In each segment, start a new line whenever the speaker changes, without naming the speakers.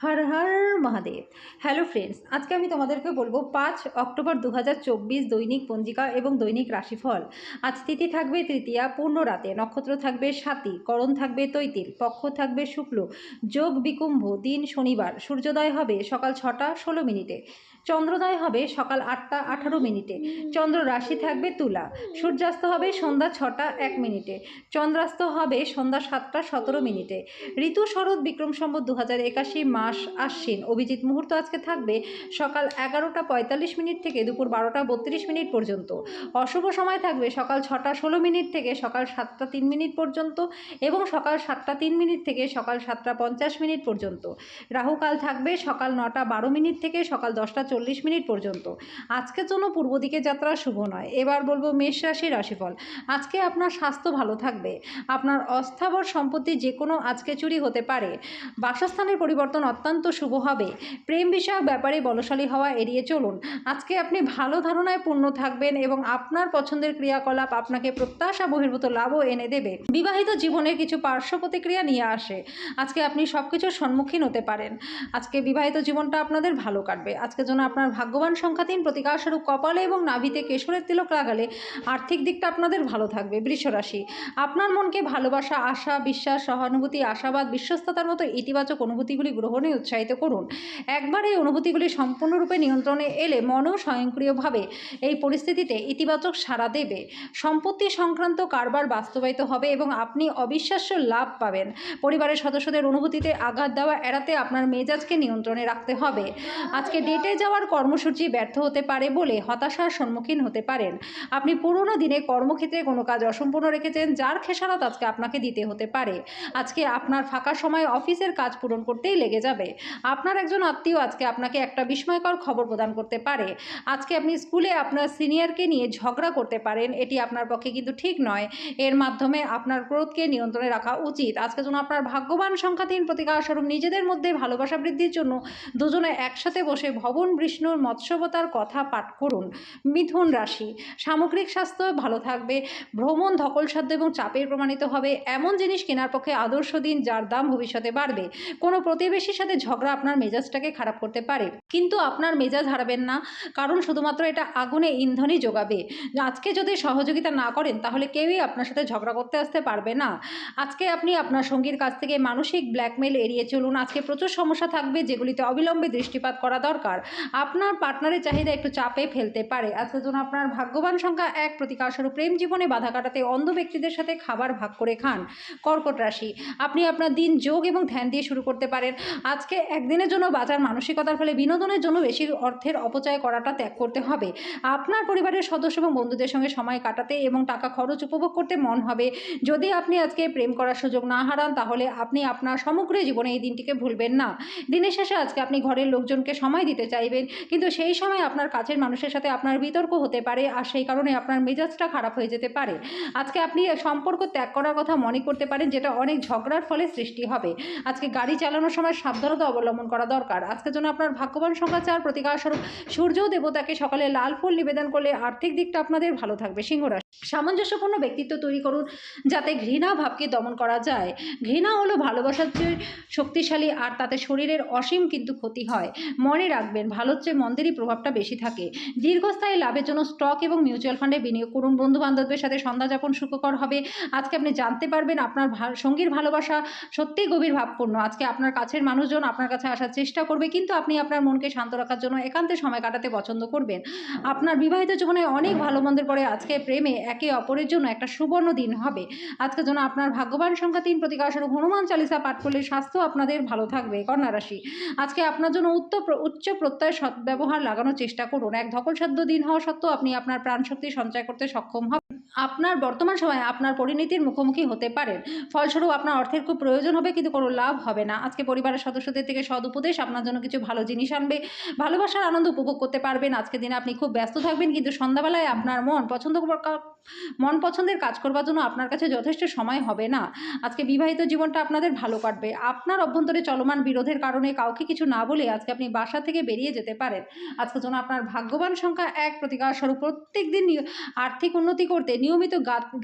হর Har Mahadev. Hello friends আজকে আমি তোমাদেরকে বলব পাঁচ অক্টোবর দু হাজার চব্বিশ দৈনিক পঞ্জিকা এবং দৈনিক রাশিফল। আজ তিথি থাকবে তৃতীয়া, পূর্ণ রাতে। নক্ষত্র থাকবে সাতী, করণ থাকবে তৈতিল, পক্ষ থাকবে শুক্ল, যোগ বিকুম্ভ, দিন শনিবার। সূর্যোদয় হবে সকাল ছটা ষোলো মিনিটে। চন্দ্রোদয় হবে সকাল আটটা আঠারো মিনিটে। চন্দ্র রাশি থাকবে তুলা। সূর্যাস্ত হবে সন্ধ্যা ছটা এক মিনিটে। চন্দ্রাস্ত হবে সন্ধ্যা সাতটা সতেরো মিনিটে। ঋতু শরৎ বিক্রম সম্বত দু হাজার একাশি মাস আশ্বিন। অভিজিৎ মুহূর্ত আজকে থাকবে সকাল এগারোটা পঁয়তাল্লিশ মিনিট থেকে দুপুর বারোটা বত্রিশ মিনিট পর্যন্ত। অশুভ সময় থাকবে সকাল ছটা ষোলো মিনিট থেকে সকাল সাতটা তিন মিনিট পর্যন্ত এবং সকাল সাতটা তিন মিনিট থেকে সকাল সাতটা পঞ্চাশ মিনিট পর্যন্ত। রাহুকাল থাকবে সকাল নটা বারো মিনিট থেকে সকাল দশটা চল্লিশ মিনিট পর্যন্ত। আজকের জন্য পূর্ব দিকে যাত্রা শুভ নয়। এবার বলব মেষ রাশি রাশিফল। আজকে আপনার স্বাস্থ্য ভালো থাকবে। আপনার অস্থাবর সম্পত্তি যে কোনো আজকে চুরি হতে পারে। বাসস্থানের পরিবর্তন অত্যন্ত শুভ হবে। প্রেম বিষয়ক ব্যাপারে বলশালী হওয়া এড়িয়ে চলুন। আজকে আপনি ভালো ধারণায় পূর্ণ থাকবেন এবং আপনার পছন্দের ক্রিয়াকলাপ আপনাকে প্রত্যাশা, বহির্ভূত লাভও এনে দেবে। বিবাহিত জীবনের কিছু পার্শ্ব প্রতিক্রিয়া নিয়ে আসে। আজকে আপনি সব কিছুর সম্মুখীন হতে পারেন। আজকে বিবাহিত জীবনটা আপনাদের ভালো কাটবে। আজকে জন্য আপনার ভাগ্যবান সংখ্যা তিন প্রতিকারস্বরূপ কপালে এবং নাভিতে কেশরের তিলক লাগালে আর্থিক দিকটা আপনাদের ভালো থাকবে। বৃষরাশি, আপনার মনকে ভালোবাসা, আশা, বিশ্বাস, সহানুভূতি, আশাবাদ, বিশ্বস্ততার মতো ইতিবাচক অনুভূতিগুলি গ্রহণে উৎসাহিত করুন। একবার এই অনুভূতিগুলি সম্পূর্ণরূপে নিয়ন্ত্রণে এলে মনও স্বয়ংক্রিয়ভাবে এই পরিস্থিতিতে ইতিবাচক সাড়া দেবে। সম্পত্তি সংক্রান্ত কারবার বাস্তবায়িত হবে এবং আপনি অবিশ্বাস্য লাভ পাবেন। পরিবারের সদস্যদের অনুভূতিতে আঘাত দেওয়া এড়াতে আপনার মেজাজকে নিয়ন্ত্রণে রাখতে হবে। আজকে ডেটে যাওয়ার কর্মসূচি ব্যর্থ হতে পারে বলে হতাশার সম্মুখীন হতে পারেন। আপনি পুরোনো দিনে কর্মক্ষেত্রে কোনো কাজ অসম্পূর্ণ রেখেছেন, যার খেসারত আজকে আপনাকে দিতে হতে পারে। আজকে আপনার ফাঁকা সময় অফিসের কাজ পূরণ করতেই লেগে যাবে। আপনার একজন আত্মীয় আজকে আপনাকে একটা বিস্ময়কর খবর প্রদান করতে পারে। আজকে আপনি স্কুলে আপনার সিনিয়রকে নিয়ে ঝগড়া করতে পারেন, এটি আপনার পক্ষে কিন্তু ঠিক নয়। এর মাধ্যমে আপনার ক্রোধকে নিয়ন্ত্রণে রাখা উচিত। আজকে যেন আপনার ভাগ্যবান সংখ্যা তিন প্রতিকারস্বরূপ নিজেদের মধ্যে ভালোবাসা বৃদ্ধির জন্য দুজনে একসাথে বসে ভবন বিষ্ণুর মৎস্যবতার কথা পাঠ করুন। মিথুন রাশি, সামগ্রিক স্বাস্থ্য ভালো থাকবে, ভ্রমণ ধকলসাধ্য এবং চাপের প্রমাণিত হবে। এমন জিনিস কেনার পক্ষে আদর্শ দিন যার দাম ভবিষ্যতে বাড়বে। কোনো প্রতিবেশীর ঝগড়া আপনার মেজাজটাকে খারাপ করতে পারে। কিন্তু আপনার মেজাজ হারাবেন না, কারণ শুধুমাত্র এটা আগুনে ইন্ধনই যোগাবে আজকে যদি সহযোগিতা না করেন, তাহলে কেউই আপনার সাথে ঝগড়া করতে আসতে পারবে না। আজকে আপনি আপনার সঙ্গীর কাছ থেকে মানসিক ব্ল্যাকমেল এড়িয়ে চলুন। আজকে প্রচুর সমস্যা থাকবে, যেগুলিতে অবিলম্বে দৃষ্টিপাত করা দরকার। আপনার পার্টনারের চাহিদা একটু চাপে ফেলতে পারে। আজকের জন্য আপনার ভাগ্যবান সংখ্যা এক, প্রতিকারস্বরূপ প্রেম জীবনে বাধা কাটাতে অন্ধ ব্যক্তিদের সাথে খাবার ভাগ করে খান। কর্কট রাশি, আপনি আপনার দিন যোগ এবং ধ্যান দিয়ে শুরু করতে পারেন। আজকে একদিনের জন্য বাজার মানসিকতার ফলে বিনোদনের জন্য বেশি অর্থের অপচয় করাটা ত্যাগ করতে হবে। আপনার পরিবারের সদস্য এবং বন্ধুদের সঙ্গে সময় কাটাতে এবং টাকা খরচ উপভোগ করতে মন হবে। যদি আপনি আজকে প্রেম করার সুযোগ না হারান, তাহলে আপনি আপনার সমগ্র জীবনে এই দিনটিকে ভুলবেন না। দিনের শেষে আজকে আপনি ঘরের লোকজনকে সময় দিতে চাইবেন, কিন্তু সেই সময় আপনার কাছের মানুষের সাথে আপনার বিতর্ক হতে পারে আর সেই কারণে আপনার মেজাজটা খারাপ হয়ে যেতে পারে। আজকে আপনি সম্পর্ক ত্যাগ করার কথা মনে করতে পারেন, যেটা অনেক ঝগড়ার ফলে সৃষ্টি হবে। আজকে গাড়ি চালানোর সময় সাবধানতা অবলম্বন করা দরকার। আজকের জন্য আপনার ভাগ্যবান সংখ্যা চার প্রতিকারস্বরূপ সূর্য দেবতাকে সকালে লাল ফুল নিবেদন করলে আর্থিক দিকটা আপনাদের ভালো থাকবে। সিংহরাশি সামঞ্জস্যপূর্ণ ব্যক্তিত্ব তৈরি করুন যাতে ঘৃণা ভাবকে দমন করা যায়। ঘৃণা হলো ভালোবাসার চেয়ে শক্তিশালী আর তাতে শরীরের অসীম কিন্তু ক্ষতি হয়। মনে রাখবেন, ভালোর চেয়ে মন্দেরই প্রভাবটা বেশি থাকে। দীর্ঘস্থায়ী লাভের জন্য স্টক এবং মিউচুয়াল ফান্ডে বিনিয়োগ করুন। বন্ধু বান্ধবদের সাথে সন্ধ্যা যাপন সুখকর হবে। আজকে আপনি জানতে পারবেন আপনার সঙ্গীর ভালোবাসা সত্যিই গভীর ভাবপূর্ণ। আজকে আপনার কাছের মানুষজন আপনার কাছে আসার চেষ্টা করবে, কিন্তু আপনি আপনার মনকে শান্ত রাখার জন্য একান্তে সময় কাটাতে পছন্দ করবেন। আপনার বিবাহিত জীবনে অনেক ভালো মন্দের পরে আজকে প্রেমে একে অপরের জন্য একটা সুবর্ণ দিন হবে। আজকে যেন আপনার ভাগ্যবান সংখ্যা তিন প্রতিকারস্বরূপ হনুমান চালিসা পাঠ করলে স্বাস্থ্য আপনাদের ভালো থাকবে, কন্যা রাশি। আজকে আপনার জন্য উচ্চ উচ্চ প্রত্যয় সদ্ব্যবহার লাগানোর চেষ্টা করুন। এক ধকলসাধ্য দিন হওয়া সত্ত্বেও আপনি আপনার প্রাণশক্তি সঞ্চয় করতে সক্ষম হবেন। আপনার বর্তমান সময়ে আপনার পরিণতির মুখোমুখি হতে পারেন। ফলস্বরূপ আপনার অর্থের খুব প্রয়োজন হবে, কিন্তু কোনো লাভ হবে না। আজকে পরিবারের সদস্যদের থেকে সদ উপদেশ, আপনার জন্য কিছু ভালো জিনিস আনবে, ভালোবাসার আনন্দ উপভোগ করতে পারবেন। আজকে দিনে আপনি খুব ব্যস্ত থাকবেন, কিন্তু সন্ধ্যাবেলায় আপনার মন পছন্দ মন পছন্দের কাজ করবার জন্য আপনার কাছে যথেষ্ট সময় হবে না। আজকে বিবাহিত জীবনটা আপনাদের ভালো কাটবে। আপনার অভ্যন্তরে চলমান বিরোধের কারণে কাউকে কিছু না বলে আজকে আপনি বাসা থেকে বেরিয়ে যেতে পারেন। আজকের জন্য আপনার ভাগ্যবান সংখ্যা এক প্রতিকার স্বরূপ প্রত্যেক দিন আর্থিক উন্নতি করতে নিয়মিত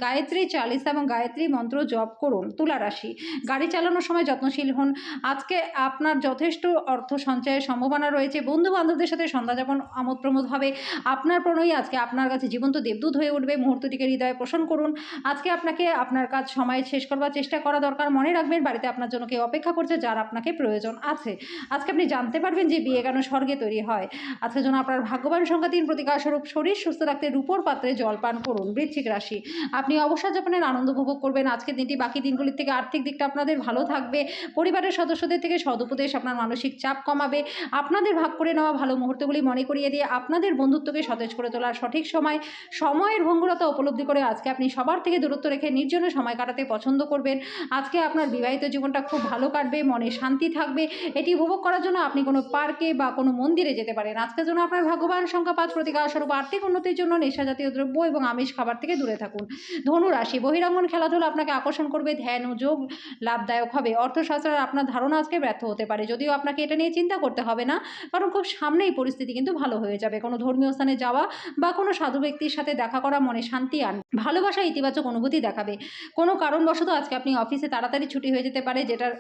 গায়ত্রী চালিসা এবং গায়ত্রী মন্ত্র জপ করুন তুলা রাশি গাড়ি চালানোর সময় যত্নশীল হন। আজকে আপনার যথেষ্ট অর্থ সঞ্চয়ের সম্ভাবনা রয়েছে। বন্ধু বান্ধবদের সাথে সন্ধ্যা যাপন আমোদ প্রমোদ হবে। আপনার প্রণয়ী আজকে আপনার কাছে জীবন্ত দেবদূত হয়ে উঠবে। মুহূর্তটিকে হৃদয়ে পোষণ করুন। আজকে আপনাকে আপনার কাজ সময়ে শেষ করবার চেষ্টা করা দরকার। মনে রাখবেন, বাড়িতে আপনার জন্য কেউ অপেক্ষা করছে যার আপনাকে প্রয়োজন আছে। আজকে আপনি জানতে পারবেন যে বিয়ে কেন স্বর্গে তৈরি হয়। আজকে যেন আপনার ভাগ্যবান সংখ্যা তিন প্রতিকারস্বরূপ শরীর সুস্থ রাখতে রূপোর পাত্রে জল পান করুন। বৃশ্চিক রাশি। আপনি অবসর যাপনের আনন্দ উপভোগ করবেন। আজকের দিনটি বাকি দিনগুলির থেকে আর্থিক দিকটা আপনাদের ভালো থাকবে। পরিবারের সদস্যদের থেকে সদুপদেশ আপনার মানসিক চাপ কমাবে। আপনাদের ভাগ করে নেওয়া ভালো মুহূর্তগুলি মনে করিয়ে দিয়ে আপনাদের বন্ধুত্বকে সতেজ করে তোলার সঠিক সময়, সময়ের ভঙ্গুরতা উপলব্ধি করে আজকে আপনি সবার থেকে দূরত্ব রেখে নির্জনে সময় কাটাতে পছন্দ করবেন। আজকে আপনার বিবাহিত জীবনটা খুব ভালো কাটবে, মনে শান্তি থাকবে। এটি উপভোগ করার জন্য আপনি কোনো পার্কে বা কোনো মন্দিরে যেতে পারেন। আজকের জন্য আপনার ভাগ্যবান সংখ্যা পাঁচ প্রতিকার স্বরূপ, আর্থিক উন্নতির জন্য নেশা জাতীয় দ্রব্য এবং আমিষ খাবার থেকে দূরে থাকুন। ধনুরাশি, বহিরাঙ্গন খেলাধুলা আপনাকে আকর্ষণ করবে, ধ্যান ও যোগ লাভদায়ক হবে। অর্থশাস্ত্রের আপনার ধারণা আজকে ব্যর্থ হতে পারে। যদিও আপনাকে এটা নিয়ে চিন্তা করতে হবে না, কারণ খুব সামনেই পরিস্থিতি কিন্তু ভালো হয়ে যাবে। কোনো ধর্মীয় স্থানে যাওয়া বা কোনো সাধু ব্যক্তির সাথে দেখা করা মনে শান্তি আন ভালোবাসা ইতিবাচক অনুভূতি দেখাবে। কোনো কারণবশত আজকে আপনি অফিসে তাড়াতাড়ি ছুটি হয়ে যেতে পারে, যেটার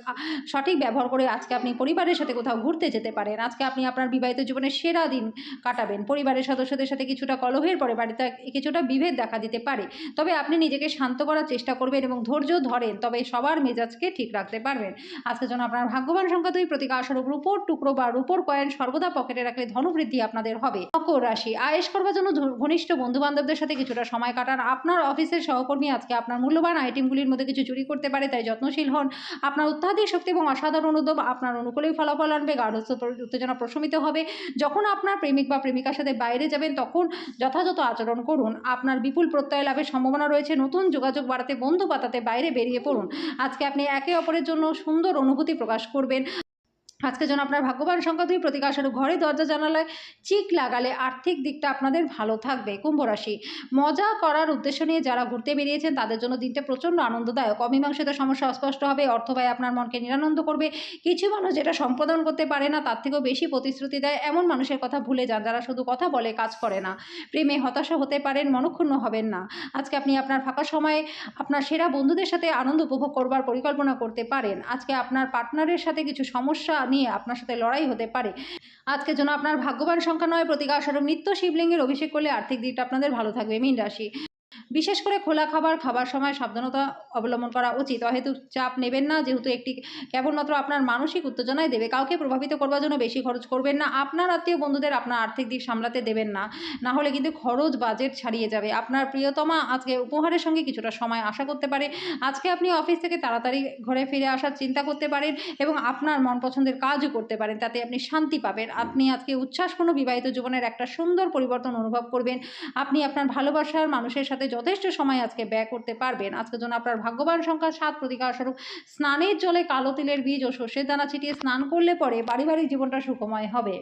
সঠিক ব্যবহার করে আজকে আপনি পরিবারের সাথে কোথাও ঘুরতে যেতে পারেন। আজকে আপনি আপনার বিবাহিত জীবনের সেরা দিন কাটাবেন। পরিবারের সদস্যদের সাথে কিছুটা কলহের পরে বাড়িতে কিছুটা বিভেদ দেখা দিতে পারে। তবে আপনি নিজেকে শান্ত করার চেষ্টা করবেন এবং ধৈর্য ধরেন, তবে সবার মেজাজকে ঠিক রাখতে পারবেন। আজকের জন্য আপনার ভাগ্যবান সংখ্যা দুই প্রতিকার স্বরূপ রূপোর টুকরো বা রূপোর কয়েন সর্বদা পকেটে রাখলে ধনবৃদ্ধি আপনাদের হবে। মকর রাশি আয়েস করবার জন্য ঘনিষ্ঠ বন্ধু বান্ধবদের সাথে কিছুটা সময় কাটান। আপনার অফিসের সহকর্মী আজকে আপনার মূল্যবান আইটেমগুলির মধ্যে কিছু চুরি করতে পারে, তাই যত্নশীল হন। আপনার অত্যাধিক শক্তি এবং অসাধারণ উদ্যম আপনার অনুকূলেই ফলাফল আনবে গাঢ়স্থ উত্তেজনা প্রশমিত হবে। যখন আপনার প্রেমিক বা প্রেমিকার সাথে বাইরে যাবেন, তখন যথাযথ আচরণ করুন। আপনার বিপুল প্রত্যয় লাভের সম্ভাবনা রয়েছে। নতুন যোগাযোগ বাড়াতে বন্ধু পাতাতে বাইরে বেরিয়ে পড়ুন। আজকে আপনি একে অপরের জন্য সুন্দর অনুভূতি প্রকাশ করবেন। আজকে যেন আপনার ভাগ্যবান সংখ্যা দুই প্রতিকারস্বরূপ ঘরে দরজা জানালায় চিক লাগালে আর্থিক দিকটা আপনাদের ভালো থাকবে। কুম্ভ রাশি। মজা করার উদ্দেশ্য নিয়ে যারা ঘুরতে বেরিয়েছেন, তাদের জন্য দিনটা প্রচণ্ড আনন্দদায়ক। অমীমাংসিত সমস্যা অস্পষ্ট হবে। অর্থ ব্যয় আপনার মনকে নিরানন্দ করবে। কিছু মানুষ যেটা সম্পাদন করতে পারে না, তার থেকেও বেশি প্রতিশ্রুতি দেয়। এমন মানুষের কথা ভুলে যান যারা শুধু কথা বলে, কাজ করে না। প্রেমে হতাশা হতে পারেন, মনক্ষুণ্ণ হবেন না। আজকে আপনি আপনার ফাঁকা সময়ে আপনার সেরা বন্ধুদের সাথে আনন্দ উপভোগ করবার পরিকল্পনা করতে পারেন। আজকে আপনার পার্টনারের সাথে কিছু সমস্যা নিয়ে আপনার সাথে লড়াই হতে পারে। আজকের জন্য আপনার ভাগ্যবান সংখ্যা নয়, প্রতিকার স্বরূপ নিত্য শিবলিঙ্গের অভিষেক করলে আর্থিক দিকটা আপনাদের ভালো থাকবে। মীন রাশি। বিশেষ করে খোলা খাবার খাবার সময় সাবধানতা অবলম্বন করা উচিত। অহেতু চাপ নেবেন না, যেহেতু একটি কেবলমাত্র আপনার মানসিক উত্তেজনায় দেবে, কাউকে প্রভাবিত করবার জন্য বেশি খরচ করবেন না, আপনার আত্মীয় বন্ধুদের আপনার আর্থিক দিক সামলাতে দেবেন না না হলে কিন্তু খরচ বাজেট ছাড়িয়ে যাবে। আপনার প্রিয়তমা আজকে উপহারের সঙ্গে কিছুটা সময় আশা করতে পারে, আজকে আপনি অফিস থেকে তাড়াতাড়ি ঘরে ফিরে আসার চিন্তা করতে পারেন এবং আপনার মন পছন্দের কাজও করতে পারেন, তাতে আপনি শান্তি পাবেন। আপনি আজকে উচ্ছ্বাসপূর্ণ বিবাহিত জীবনের একটা সুন্দর পরিবর্তন অনুভব করবেন, আপনি আপনার ভালোবাসার মানুষের সাথে যথেষ্ট সময় আজকে ব্যয় করতে পারবেন। আজকের জন্য আপনার ভাগ্যবান সংখ্যা সাত প্রতিকার স্বরূপ স্নানের জলে কালো তিলের বীজ ও সর্ষের দানা ছিটিয়ে স্নান করলে পরে পারিবারিক জীবনটা সুখময় হবে।